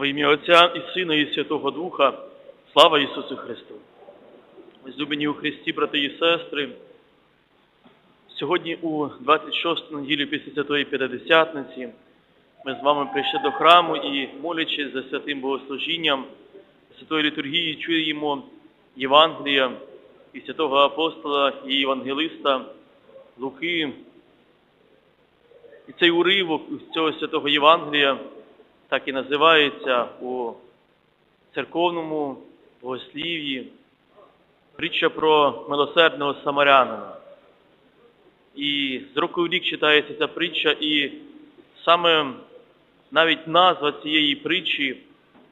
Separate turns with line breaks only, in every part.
Во ім'я Отця і Сина, і Святого Духа, слава Ісусу Христу. Злюбені у Христі, брати і сестри, сьогодні у 26 неділю після Святої П'ятидесятниці ми з вами прийшли до храму і, молячись за святим богослужінням, святої літургії, чуємо Євангелія і святого апостола і євангелиста Луки. І цей уривок цього святого Євангелія так і називається у церковному богослів'ї притча про милосердного самарянина. І з року в рік читається ця притча, і саме навіть назва цієї притчі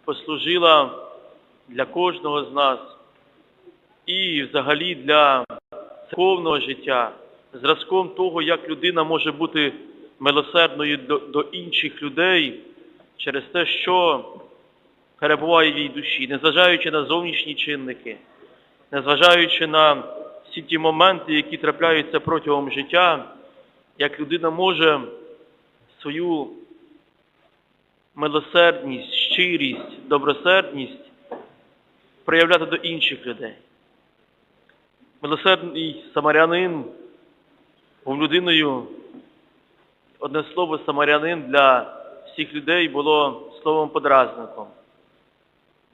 послужила для кожного з нас і взагалі для церковного життя, зразком того, як людина може бути милосердною до, до інших людей через те, що перебуває в її душі, незважаючи на зовнішні чинники, незважаючи на всі ті моменти, які трапляються протягом життя, як людина може свою милосердність, щирість, добросердність проявляти до інших людей. Милосердний самарянин був людиною, одне слово, самарянин для всіх людей було словом подразником.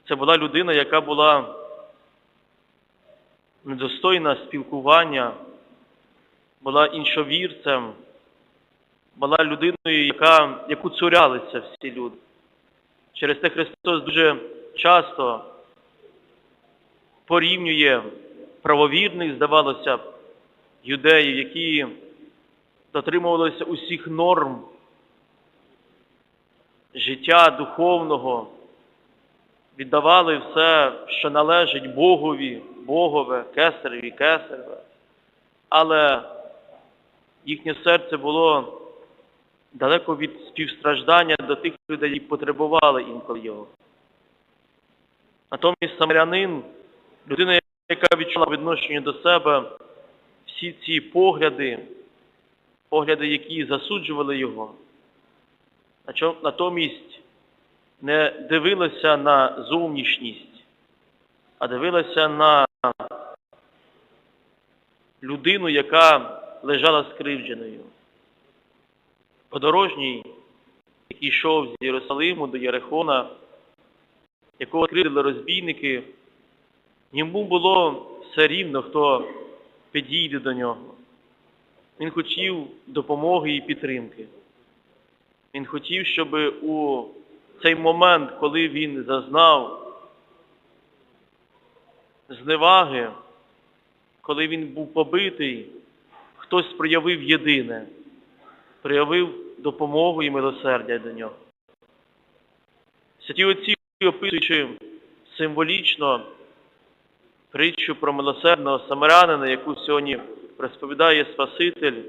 Це була людина, яка була недостойна спілкування, була іншовірцем, була людиною, яка, яку цурялися всі люди. Через те Христос дуже часто порівнює правовірних, здавалося юдеїв, які дотримувалися усіх норм життя духовного, віддавали все, що належить Богові, Богове, кесареві, кесареве. Але їхнє серце було далеко від співстраждання до тих людей, які потребували інколи його. Натомість самарянин, людина, яка відчула відношення до себе всі ці погляди, погляди, які засуджували його, натомість не дивилася на зовнішність, а дивилася на людину, яка лежала скривдженою. Подорожній, який йшов з Єрусалиму до Єрихона, якого кривдили розбійники, йому було все рівно, хто підійде до нього. Він хотів допомоги і підтримки. Він хотів, щоб у цей момент, коли він зазнав зневаги, коли він був побитий, хтось проявив єдине, проявив допомогу і милосердя до нього. Святі отці, описуючи символічно притчу про милосердного самарянина, яку сьогодні розповідає Спаситель,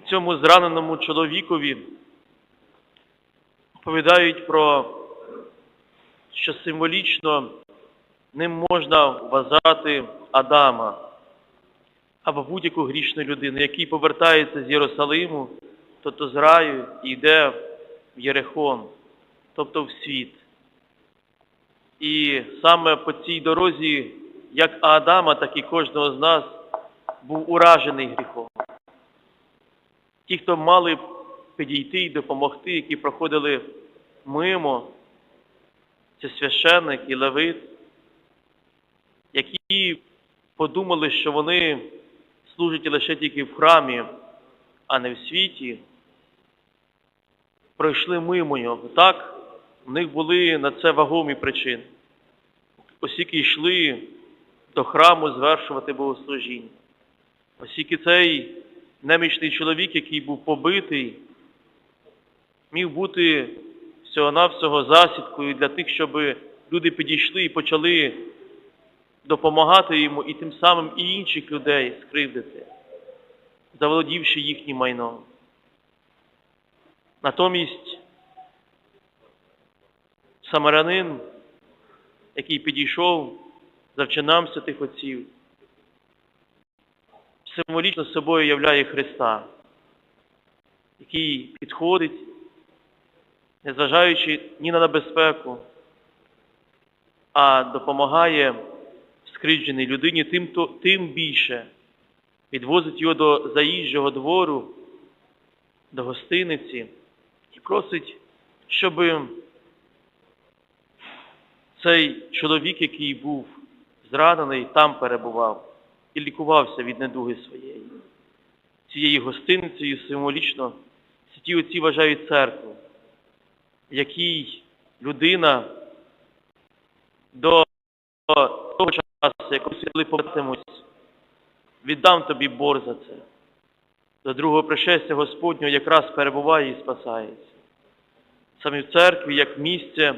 цьому зраненому чоловікові оповідають про, що символічно ним можна вважати Адама або будь-яку грішну людину, який повертається з Єрусалиму, тобто з раю і йде в Єрехон, тобто в світ. І саме по цій дорозі, як Адама, так і кожного з нас, був уражений гріхом ті, хто мали підійти і допомогти, які проходили мимо, це священник і левит, які подумали, що вони служать лише тільки в храмі, а не в світі, пройшли мимо нього. Так, в них були на це вагомі причини. Оскільки йшли до храму звершувати богослужіння. Оскільки цей немічний чоловік, який був побитий, міг бути всього-навсього засідкою для тих, щоб люди підійшли і почали допомагати йому і тим самим і інших людей скривдити, заволодівши їхнім майном. Натомість самарянин, який підійшов за вчинам святих отців, символічно собою являє Христа, який підходить, незважаючи ні на небезпеку, а допомагає скридженій людині тим, то, тим більше відвозить його до заїжджого двору, до гостиниці і просить, щоб цей чоловік, який був зранений, там перебував і лікувався від недуги своєї. Цією гостиницею символічно святі отці вважають церкву, якій людина до того часу, як коли повернемось, віддам тобі бор за це. До другого пришестя Господнього якраз перебуває і спасається. Саме в церкві, як місце,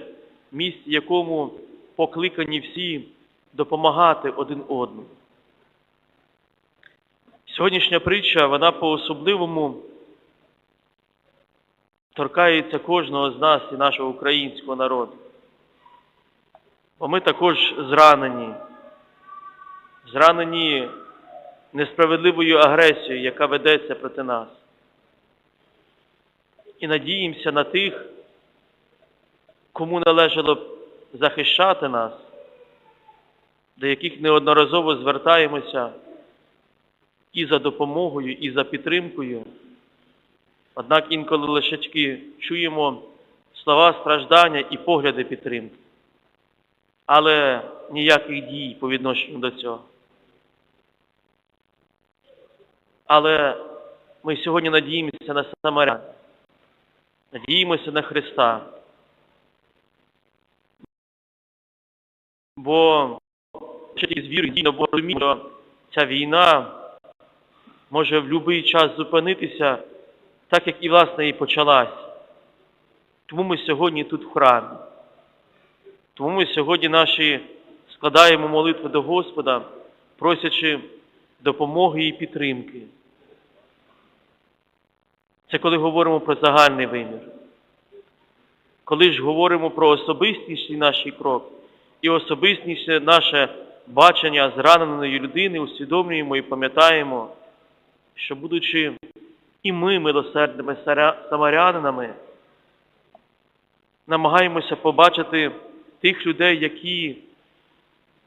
місце, якому покликані всі допомагати один одному. Сьогоднішня притча, вона по-особливому торкається кожного з нас і нашого українського народу. Бо ми також зранені, зранені несправедливою агресією, яка ведеться проти нас. І надіємося на тих, кому належало б захищати нас, до яких неодноразово звертаємося і за допомогою, і за підтримкою. Однак інколи лише чуємо слова страждання і погляди підтримки, але ніяких дій по відношенню до цього. Але ми сьогодні надіємося на Самарян, надіємося на Христа. Бо з віри дійсно розуміємо, що ця війна може в будь-який час зупинитися, так як і власне і почалась. Тому ми сьогодні тут в храмі. Тому ми сьогодні наші складаємо молитви до Господа, просячи допомоги і підтримки. Це коли говоримо про загальний вимір. Коли ж говоримо про особистіший наш крок і особистіше наше бачення зраненої людини, усвідомлюємо і пам'ятаємо, що будучи і ми милосердними самарянинами, намагаємося побачити тих людей, які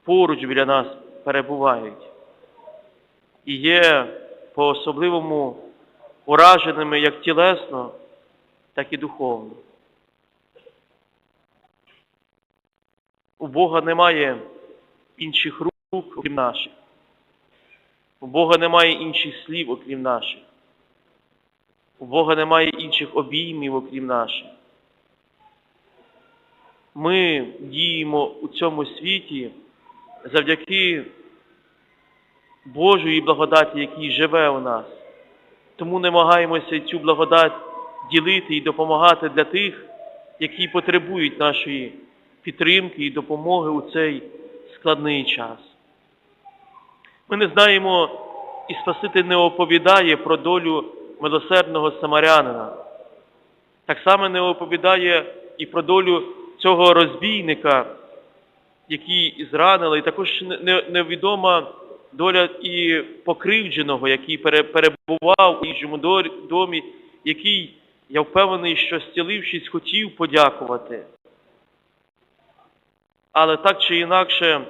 поруч біля нас перебувають, і є по-особливому ураженими як тілесно, так і духовно. У Бога немає інших рук, окрім наших. У Бога немає інших слів, окрім наших. У Бога немає інших обіймів, окрім наших. Ми діємо у цьому світі завдяки Божої благодаті, який живе у нас. Тому намагаємося цю благодать ділити і допомагати для тих, які потребують нашої підтримки і допомоги у цей складний час. Ми не знаємо, і Спаситель не оповідає про долю милосердного самарянина. Так само не оповідає і про долю цього розбійника, який зранили, і також не- не- невідома доля і покривдженого, який перебував у іншому домі, який, я впевнений, що зцілившись, хотів подякувати. Але так чи інакше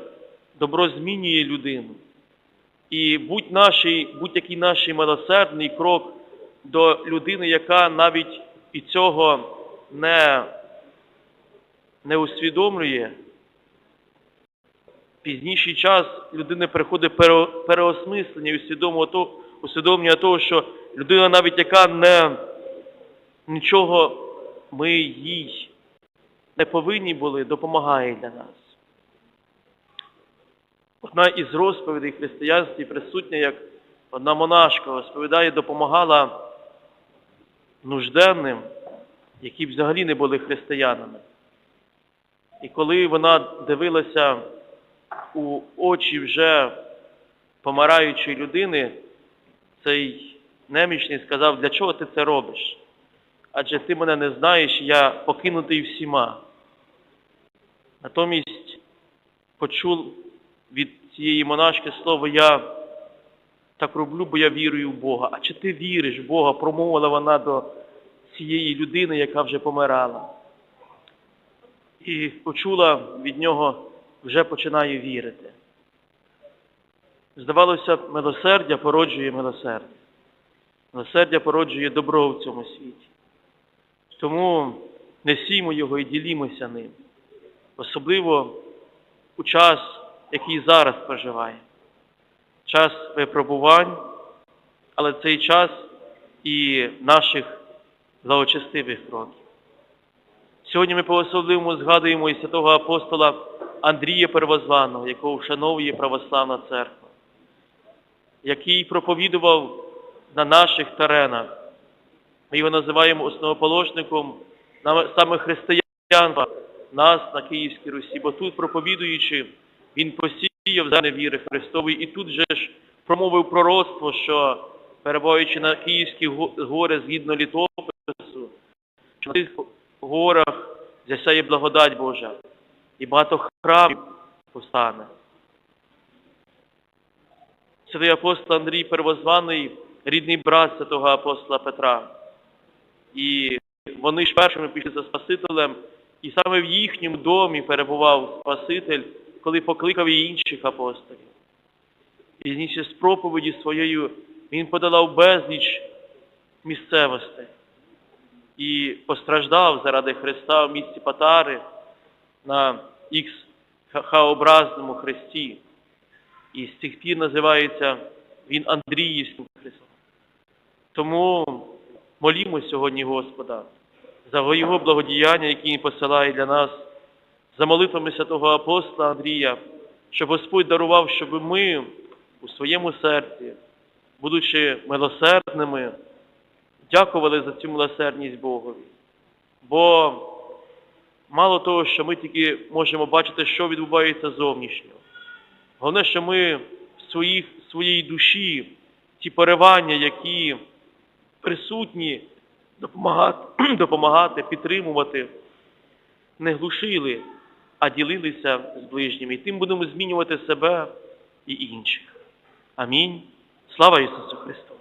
добро змінює людину. І будь нашій, будь-який наш милосердний крок до людини, яка навіть і цього не, не усвідомлює, пізніший час людини приходить пере- переосмислення і усвідомлення того, що людина навіть яка не нічого ми їй не повинні були, допомагає для нас. Одна із розповідей християнстві присутня, як одна монашка розповідає, допомагала нужденним, які взагалі не були християнами. І коли вона дивилася у очі вже помираючої людини, цей немічний сказав, для чого ти це робиш? Адже ти мене не знаєш, я покинутий всіма. Натомість почув від цієї монашки слово Я так роблю, бо я вірую в Бога. А чи ти віриш в Бога? Промовила вона до цієї людини, яка вже помирала. і почула від нього, вже починаю вірити. Здавалося милосердя породжує милосердя. Милосердя породжує добро в цьому світі. Тому несімо його і ділімося ним. Особливо у час, який зараз проживає. Час випробувань, але цей час і наших благочестивих кроків. Сьогодні ми по особливому згадуємо і святого апостола Андрія Первозваного, якого вшановує православна церква, який проповідував на наших теренах. Ми його називаємо основоположником саме християн нас на Київській Русі, бо тут, проповідуючи, він посіяв зерне віри Христової і тут же ж промовив пророцтво, що перебуваючи на Київській го- горі згідно літопису, що на цих горах засяє благодать Божа, і багато храмів постане. Святий апостол Андрій Первозваний, рідний брат святого апостола Петра. І вони ж першими пішли за Спасителем, і саме в їхньому домі перебував Спаситель, коли покликав і інших апостолів. Пізніше з проповіді своєю він подолав безліч місцевостей і постраждав заради Христа в місті Патари на ікс хаобразному хресті. І з цих пір називається він Андріївським Христом. Тому молімо сьогодні Господа за Його благодіяння, які Він посилає для нас, за молитвами святого апостола Андрія, щоб Господь дарував, щоб ми у своєму серці, будучи милосердними, дякували за цю милосердність Богові. Бо мало того, що ми тільки можемо бачити, що відбувається зовнішньо. Головне, що ми в своїх, своїй душі ті поривання, які присутні, допомагати, допомагати, підтримувати, не глушили, а ділилися з ближніми. І тим будемо змінювати себе і інших. Амінь. Слава Ісусу Христу!